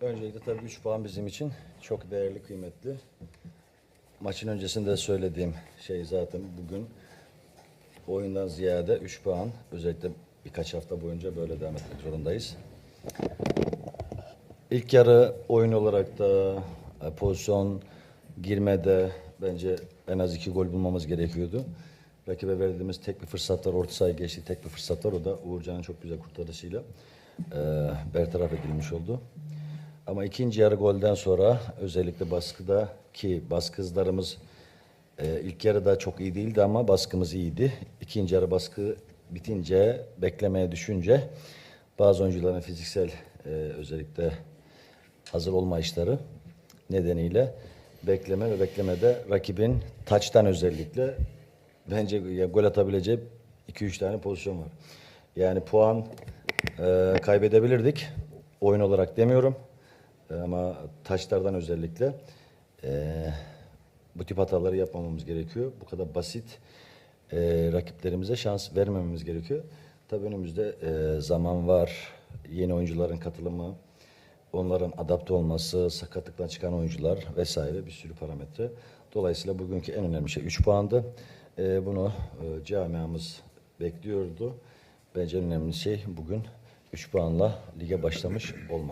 Öncelikle tabii 3 puan bizim için çok değerli, kıymetli. Maçın öncesinde söylediğim şey zaten bugün oyundan ziyade 3 puan özellikle birkaç hafta boyunca böyle devam etmek zorundayız. İlk yarı oyun olarak da e, pozisyon girmede bence en az iki gol bulmamız gerekiyordu. Rakibe verdiğimiz tek bir fırsat var, orta sahaya geçtiği tek bir fırsat var. O da Uğurcan'ın çok güzel kurtarışıyla e, bertaraf edilmiş oldu. Ama ikinci yarı golden sonra özellikle baskıda ki baskızlarımız e, ilk yarıda çok iyi değildi ama baskımız iyiydi. İkinci yarı baskı bitince, beklemeye düşünce bazı oyuncuların fiziksel e, özellikle hazır olmayışları nedeniyle bekleme ve beklemede rakibin taçtan özellikle bence ya, gol atabileceği 2-3 tane pozisyon var. Yani puan e, kaybedebilirdik. Oyun olarak demiyorum. E, ama taçlardan özellikle e, bu tip hataları yapmamamız gerekiyor. Bu kadar basit e, rakiplerimize şans vermememiz gerekiyor. Tabii önümüzde e, zaman var. Yeni oyuncuların katılımı, onların adapte olması, sakatlıktan çıkan oyuncular vesaire bir sürü parametre. Dolayısıyla bugünkü en önemli şey 3 puandı. E, bunu e, camiamız bekliyordu. Bence en önemli şey bugün 3 puanla lige başlamış olmak.